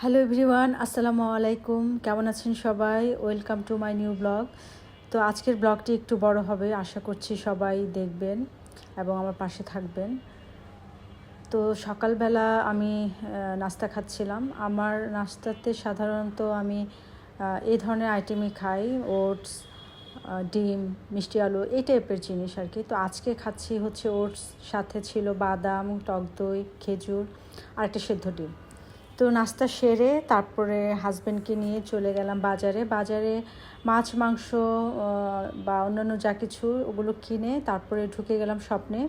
Hello everyone আসসালামু আলাইকুম কেমন আছেন সবাই? Welcome to my new blog তো আজকের ব্লগটি একটু বড় হবে, আশা করছি সবাই দেখবেন এবং আমার পাশে থাকবেন। তো সকালবেলা আমি নাস্তা খাচ্ছিলাম। আমার নাস্তাতে সাধারণত আমি এই ধরনের আইটেমই খাই। ওটস ডিম, মিষ্টি আলু, এই টাইপের জিনিস আর কি তো আজকে খাচ্ছি হচ্ছে ওটস সাথে ছিল বাদাম, টক দই, খেজুর আর একটা সেদ্ধ ডিম। তো নাস্তা সেরে তারপরে হাজব্যান্ডকে নিয়ে চলে গেলাম বাজারে। বাজারে মাছ, মাংস বা অন্যান্য যা কিছু ওগুলো কিনে তারপরে ঢুকে গেলাম স্বপ্নে।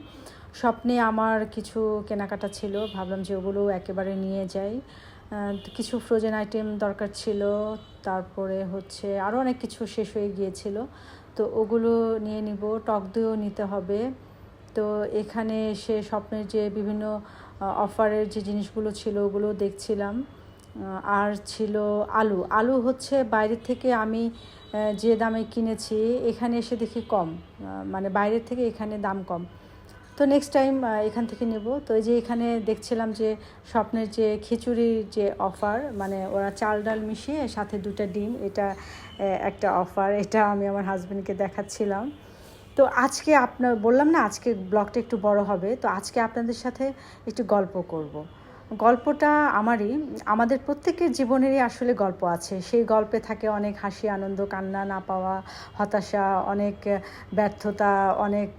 স্বপ্নে আমার কিছু কেনাকাটা ছিল, ভাবলাম যে ওগুলো একেবারে নিয়ে যাই। কিছু ফ্রোজেন আইটেম দরকার ছিল, তারপরে হচ্ছে আরও অনেক কিছু শেষ হয়ে গিয়েছিল। তো ওগুলো নিয়ে নিব, টক দইও নিতে হবে। তো এখানে এসে স্বপ্নের যে বিভিন্ন অফারের যে জিনিসগুলো ছিল ওগুলো দেখছিলাম। আর ছিল আলু। আলু হচ্ছে বাইরের থেকে আমি যে দামে কিনেছি, এখানে এসে দেখি কম। মানে বাইরের থেকে এখানে দাম কম। তো নেক্সট টাইম এখান থেকে নেব। তো এই যে এখানে দেখছিলাম যে স্বপ্নের যে খিচুড়ির যে অফার মানে ওরা চাল ডাল মিশিয়ে সাথে দুটা ডিম, এটা একটা অফার। এটা আমি আমার হাজব্যান্ডকে দেখাচ্ছিলাম। তো আজকে আপনার, বললাম না আজকে ব্লগটা একটু বড় হবে, তো আজকে আপনাদের সাথে একটু গল্প করব। গল্পটা আমারই, আমাদের প্রত্যেকের জীবনেরই আসলে গল্প আছে। সেই গল্পে থাকে অনেক হাসি, আনন্দ, কান্না না পাওয়া, হতাশা, অনেক ব্যর্থতা, অনেক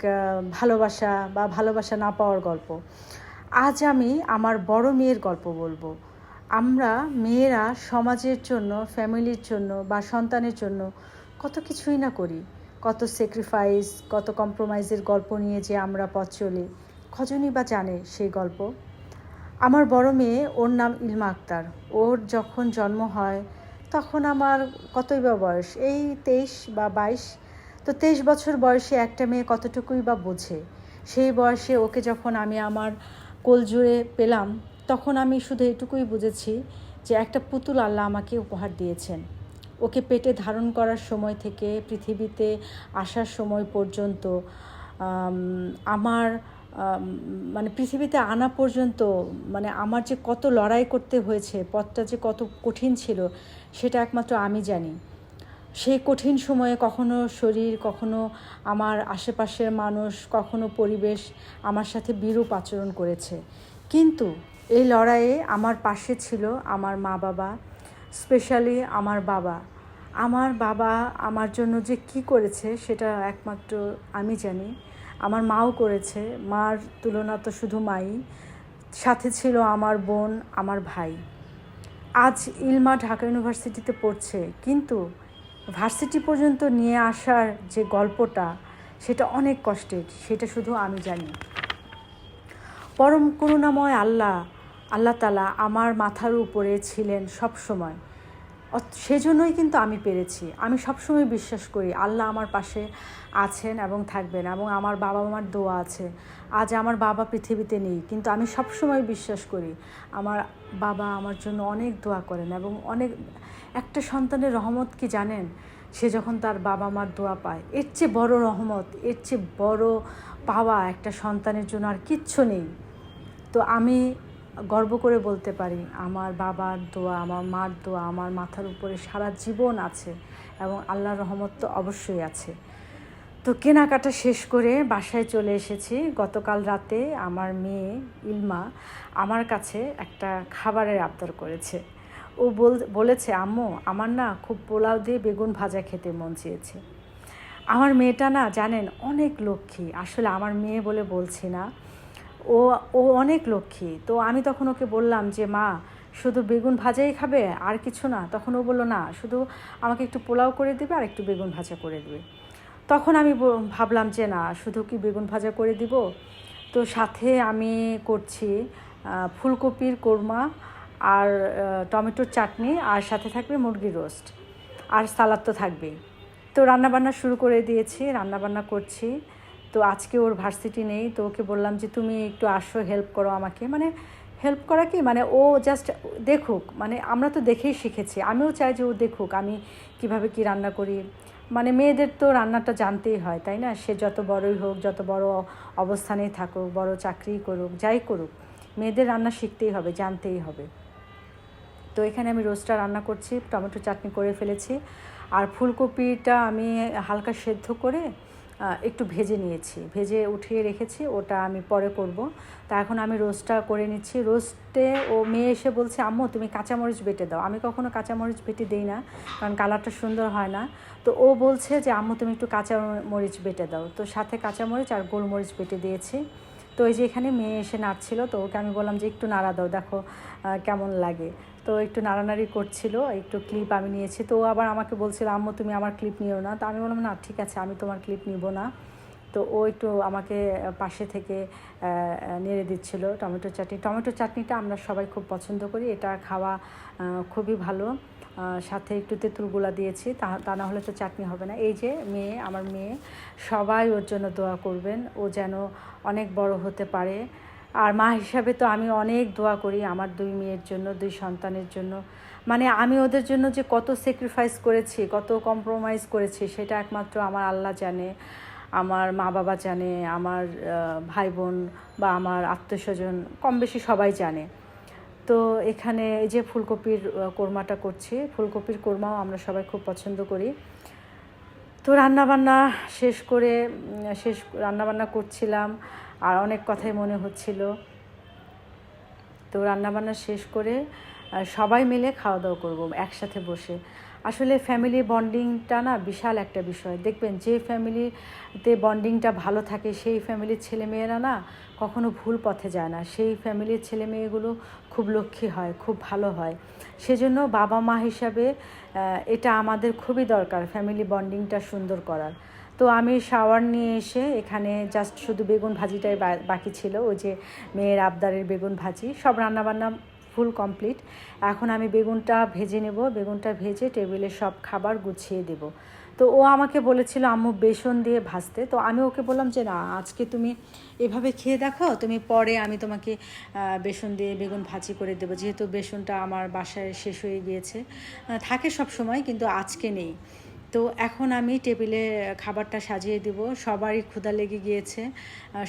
ভালোবাসা বা ভালোবাসা না পাওয়ার গল্প। আজ আমি আমার বড় মেয়ের গল্প বলব। আমরা মেয়েরা সমাজের জন্য, ফ্যামিলির জন্য বা সন্তানের জন্য কত কিছুই না করি। কত স্যাক্রিফাইস কত কম্প্রোমাইজের গল্প নিয়ে যে আমরা পথ চলি। কজনই বা জানে সেই গল্প? আমার বড় মেয়ে, ওর নাম ইলমা আক্তার। ওর যখন জন্ম হয়, তখন আমার কতই বা বয়স? এই তেইশ বা বাইশ? তো তেইশ বছর বয়সে একটা মেয়ে কতটুকুই বা বোঝে? সেই বয়সে ওকে যখন আমি আমার কোল জুড়ে পেলাম, তখন আমি শুধু এটুকুই বুঝেছি যে একটা পুতুল আল্লাহ আমাকে উপহার দিয়েছেন। ওকে পেটে ধারণ করার সময় থেকে পৃথিবীতে আসার সময় পর্যন্ত আমার মানে পৃথিবীতে আনা পর্যন্ত মানে আমার যে কত লড়াই করতে হয়েছে, পথটা যে কত কঠিন ছিল, সেটা একমাত্র আমি জানি। সেই কঠিন সময়ে কখনো শরীর, কখনো আমার আশেপাশের মানুষ, কখনো পরিবেশ আমার সাথে বিরূপ আচরণ করেছে। কিন্তু এই লড়াইয়ে আমার পাশে ছিল আমার মা বাবা স্পেশালি আমার বাবা। আমার বাবা আমার জন্য যে কি করেছে সেটা একমাত্র আমি জানি। আমার মাও করেছে। মার তুলনা তো শুধু মাই। সাথে ছিল আমার বোন, আমার ভাই। আজ ইলমা ঢাকা ইউনিভার্সিটিতে পড়ছে। কিন্তু ভার্সিটি পর্যন্ত নিয়ে আসার যে গল্পটা, সেটা অনেক কষ্টের। সেটা শুধু আমি জানি। পরম করুণাময় আল্লাহ আল্লাহ তালা আমার মাথার উপরে ছিলেন সব সময়। সেজন্যই কিন্তু আমি পেরেছি। আমি সবসময় বিশ্বাস করি আল্লাহ আমার পাশে আছেন এবং থাকবেন এবং আমার বাবা মার দোয়া আছে। আজ আমার বাবা পৃথিবীতে নেই, কিন্তু আমি সবসময় বিশ্বাস করি আমার বাবা আমার জন্য অনেক দোয়া করেন এবং অনেক একটা সন্তানের রহমত কি জানেন? সে যখন তার বাবা মার দোয়া পায়, এর চেয়ে বড় রহমত, এর চেয়ে বড় পাওয়া একটা সন্তানের জন্য আর কিচ্ছু নেই। তো আমি গর্ব করে বলতে পারি, আমার বাবার দোয়া, আমার মার দোয়া, আমার মাথার উপরে সারা জীবন আছে এবং আল্লাহর রহমত তো অবশ্যই আছে। তো কেনাকাটা শেষ করে বাসায় চলে এসেছি। গতকাল রাতে আমার মেয়ে ইলমা আমার কাছে একটা খাবারের আবদার করেছে। ও বল, বলেছে, আম্মু, আমার না খুব পোলাও দিয়ে বেগুন ভাজা খেতে মন চেয়েছে। আমার মেয়েটা না জানেন, অনেক লক্ষ্মী। আসলে আমার মেয়ে বলে বলছি না। ও ও অনেক লক্ষ্মী। তো আমি তখন ওকে বললাম যে, মা, শুধু বেগুন ভাজাই খাবে আর কিছু না? তখন ও বলল, না, শুধু আমাকে একটু পোলাও করে দেবে আর একটু বেগুন ভাজা করে দেবে। তখন আমি ভাবলাম যে, না, শুধু কি বেগুন ভাজা করে দিব? তো সাথে আমি করছি ফুলকপির কোরমা আর টমেটোর চাটনি আর সাথে থাকবে মুরগির রোস্ট। আর সালাদ তো থাকবেই। তো রান্নাবান্না শুরু করে দিয়েছি, রান্নাবান্না করছি। তো আজকে ওর ভার্সিটি নেই, তো ওকে বললাম যে তুমি একটু আসো হেল্প করো আমাকে। মানে হেল্প করা কি? মানে ও জাস্ট দেখুক মানে আমরা তো দেখেই শিখেছি। আমিও চাই যে ও দেখুক, আমি কীভাবে কি রান্না করি। মানে মেয়েদের তো রান্নাটা জানতেই হয়, তাই না? সে যত বড়ই হোক, যত বড় অবস্থানেই থাকুক, বড় চাকরি করুক, যাই করুক, মেয়েদের রান্না শিখতেই হবে, জানতেই হবে। তো এখানে আমি রোস্টটা রান্না করছি, টমেটো চাটনি করে ফেলেছি। আর ফুলকপিটা আমি হালকা সেদ্ধ করে একটু ভেজে নিয়েছি। ভেজে উঠিয়ে রেখেছি, ওটা আমি পরে করব। তা এখন আমি রোস্টটা করে নিচ্ছি। রোস্টে ও মেয়ে এসে বলছে, আম্মু, তুমি কাঁচামরিচ বেটে দাও। আমি কখনো কাঁচামরিচ বেটে দিই না, কারণ কালারটা সুন্দর হয় না। তো ও বলছে যে, আম্মু, তুমি একটু কাঁচামরিচ বেটে দাও। তো সাথে কাঁচামরিচ আর গোলমরিচ বেটে দিয়েছি। তো এই যে এখানে মেয়ে এসে নাড়ছিল, তো ওকে আমি বললাম যে, একটু নাড়া দাও, দেখো কেমন লাগে। তো একটু নাড়ানাড়ি করছিল, একটু ক্লিপ আমি নিয়েছি। তো আবার আমাকে বলছিল, আম্মু, তুমি আমার ক্লিপ নিও না। তো আমি বললাম, না, ঠিক আছে, আমি তোমার ক্লিপ নিব না। তো ও একটু আমাকে পাশে থেকে নেড়ে দিচ্ছিল টমেটো চাটনি। টমেটো চাটনিটা আমরা সবাই খুব পছন্দ করি। এটা খাওয়া খুবই ভালো। সাথে একটু তেঁতুলগুলা দিয়েছি। তা তা না হলে তো চাটনি হবে না। এই যে মেয়ে, আমার মেয়ে, সবাই ওর জন্য দোয়া করবেন। ও যেন অনেক বড় হতে পারে। আর মা হিসাবে তো আমি অনেক দোয়া করি আমার দুই মেয়ের জন্য, দুই সন্তানের জন্য। মানে আমি ওদের জন্য যে কত স্যাক্রিফাইস করেছি, কত কম্প্রোমাইজ করেছি, সেটা একমাত্র আমার আল্লাহ জানে, আমার মা বাবা জানে, আমার ভাই বোন বা আমার আত্মীয়স্বজন কম বেশি সবাই জানে। তো এখানে এই যে ফুলকপির কোরমাটা করছি, ফুলকপির কোরমাও আমরা সবাই খুব পছন্দ করি। তো রান্নাবান্না শেষ করে শেষ রান্নাবান্না করছিলাম। আর অনেক কথাই মনে হচ্ছিল। তো রান্নাবান্না শেষ করে সবাই মিলে খাওয়া দাওয়া করব একসাথে বসে। আসলে ফ্যামিলি বন্ডিংটা না বিশাল একটা বিষয়। দেখবেন যে ফ্যামিলিতে বন্ডিংটা ভালো থাকে, সেই ফ্যামিলির ছেলেমেয়েরা না কখনো ভুল পথে যায় না। সেই ফ্যামিলির ছেলেমেয়েগুলো খুব লক্ষ্মী হয়, খুব ভালো হয়। সেজন্য বাবা মা হিসাবে এটা আমাদের খুবই দরকার ফ্যামিলি বন্ডিংটা সুন্দর করার। তো আমি শাওয়ার নিয়ে এসে এখানে জাস্ট শুধু বেগুন ভাজিটাই বাকি ছিল। ওই যে মেয়ের আবদারের বেগুন ভাজি, সব রান্নাবান্না ফুল কমপ্লিট এখন আমি বেগুনটা ভেজে নেব। বেগুনটা ভেজে টেবিলে সব খাবার গুছিয়ে দেব। তো ও আমাকে বলেছিল, আম্মু, বেসন দিয়ে ভাজতে। তো আমি ওকে বললাম যে, না, আজকে তুমি এভাবে খেয়ে দেখো, তুমি পরে আমি তোমাকে বেসন দিয়ে বেগুন ভাজি করে দেবো। যেহেতু বেসনটা আমার বাসায় শেষ হয়ে গিয়েছে থাকে সব সময়, কিন্তু আজকে নেই। তো এখন আমি টেবিলে খাবারটা সাজিয়ে দিব। সবারই ক্ষুধা লেগে গিয়েছে।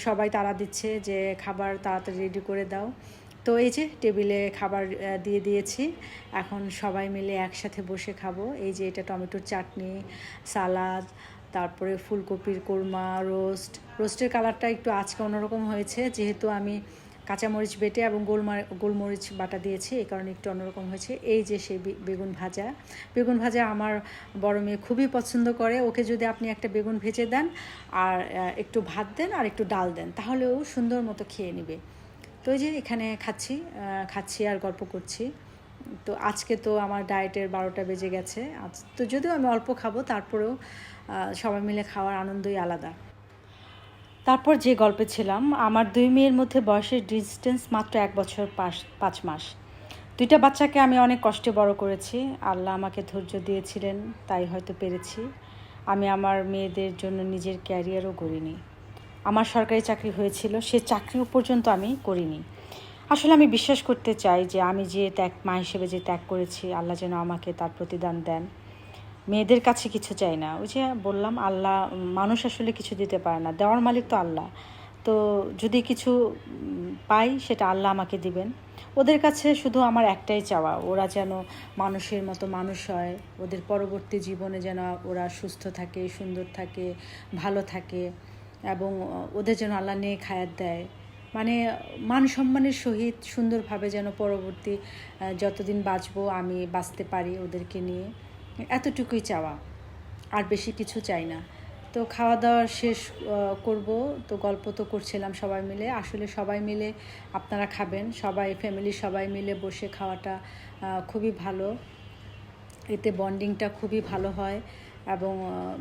সবাই তাড়া দিচ্ছে যে খাবার তাড়াতাড়ি রেডি করে দাও। তো এই যে টেবিলে খাবার দিয়ে দিয়েছি। এখন সবাই মিলে একসাথে বসে খাব। এই যে এটা টমেটোর চাটনি, সালাদ, তারপরে ফুলকপির কোরমা, রোস্ট। রোস্টের কালারটা একটু আজকে অন্যরকম হয়েছে। যেহেতু আমি কাঁচামরিচ বেটে এবং গোলমার, গোলমরিচ বাটা দিয়েছি, এই কারণে একটু অন্যরকম হয়েছে। এই যে সেই বেগুন ভাজা। বেগুন ভাজা আমার বড় মেয়ে খুবই পছন্দ করে। ওকে যদি আপনি একটা বেগুন ভেজে দেন আর একটু ভাত দেন আর একটু ডাল দেন তাহলেও সুন্দর মতো খেয়ে নেবে। তো এই যে এখানে খাচ্ছি খাচ্ছি আর গল্প করছি। তো আজকে তো আমার ডায়েটের বারোটা বেজে গেছে। আজ, তো যদিও আমি অল্প খাব, তারপরেও সবাই মিলে খাওয়ার আনন্দই আলাদা। তারপর যে গল্পে ছিলাম, আমার দুই মেয়ের মধ্যে বয়সের ডিস্টেন্স মাত্র এক বছর পাঁচ পাঁচ মাস। দুইটা বাচ্চাকে আমি অনেক কষ্টে বড় করেছি। আল্লাহ আমাকে ধৈর্য দিয়েছিলেন, তাই হয়তো পেরেছি। আমি আমার মেয়েদের জন্য নিজের ক্যারিয়ারও করিনি। আমার সরকারি চাকরি হয়েছিল, সে চাকরিও পর্যন্ত আমি করিনি। আসলে আমি বিশ্বাস করতে চাই যে আমি যে ত্যাগ, মা হিসেবে যে ত্যাগ করেছি, আল্লাহ যেন আমাকে তার প্রতিদান দেন। মেয়েদের কাছে কিছু চাই না। ওই যে বললাম, আল্লাহ, মানুষ আসলে কিছু দিতে পারে না। দেওয়ার মালিক তো আল্লাহ। তো যদি কিছু পাই, সেটা আল্লাহ আমাকে দিবেন। ওদের কাছে শুধু আমার একটাই চাওয়া, ওরা যেন মানুষের মতো মানুষ হয়, ওদের পরবর্তী জীবনে যেন ওরা সুস্থ থাকে, সুন্দর থাকে, ভালো থাকে, এবং ওদের যেন আল্লাহ নেক খায়াত দেয়। মানে মান সম্মানের সহিত সুন্দরভাবে যেন পরবর্তী যতদিন বাঁচবো, আমি বাঁচতে পারি ওদেরকে নিয়ে। এতটুকুই চাওয়া। আর বেশি কিছু চাই না। তো খাওয়া দাওয়া শেষ করব। তো গল্প তো করছিলাম সবাই মিলে। আসলে সবাই মিলে আপনারা খাবেন। সবাই ফ্যামিলি সবাই মিলে বসে খাওয়াটা খুবই ভালো। এতে বন্ডিংটা খুবই ভালো হয় এবং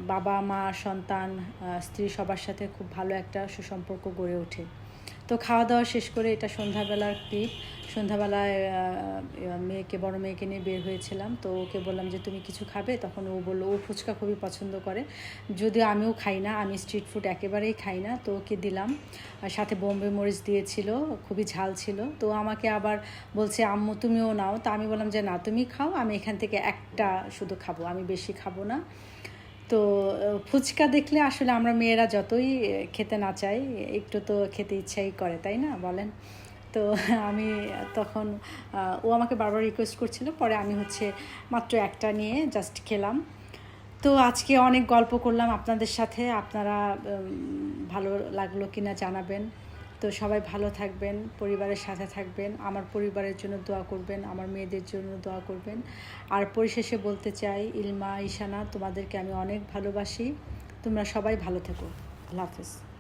বাবা মা সন্তান স্ত্রী সবার সাথে খুব ভালো একটা সুসম্পর্ক গড়ে ওঠে। তো খাওয়া দাওয়া শেষ করে এটা সন্ধ্যাবেলার ক্লিপ সন্ধ্যাবেলায় মেয়েকে, বড় মেয়েকে নিয়ে বের হয়েছিলাম। তো ওকে বললাম যে, তুমি কিছু খাবে? তখন ও বলল, ও ফুচকা খুবই পছন্দ করে। যদিও আমিও খাই না, আমি স্ট্রিট ফুড একেবারেই খাই না। তো ওকে দিলাম। সাথে বোম্বে মরিচ দিয়েছিল, খুবই ঝাল ছিল। তো আমাকে আবার বলছে, আম্মু, তুমিও নাও। তা আমি বললাম যে, না, তুমি খাও। আমি এখান থেকে একটা শুধু খাব। আমি বেশি খাব না। তো ফুচকা দেখলে আসলে আমরা মেয়েরা যতই খেতে না চাই, একটু তো খেতে ইচ্ছাই করে, তাই না? বলেন। তো আমি তখন ও আমাকে বারবার রিকোয়েস্ট করছিল, পরে আমি হচ্ছে মাত্র একটা নিয়ে জাস্ট খেলাম। তো আজকে অনেক গল্প করলাম আপনাদের সাথে, আপনারা ভালো লাগল কিনা জানাবেন। তো সবাই ভালো থাকবেন, পরিবারের সাথে থাকবেন, আমার পরিবারের জন্য দোয়া করবেন, আমার মেয়েদের জন্য দোয়া করবেন। আর পরিশেষে বলতে চাই, ইলমা ইশানা তোমাদেরকে আমি অনেক ভালোবাসি। তোমরা সবাই ভালো থেকো। আল্লাহ হাফেজ।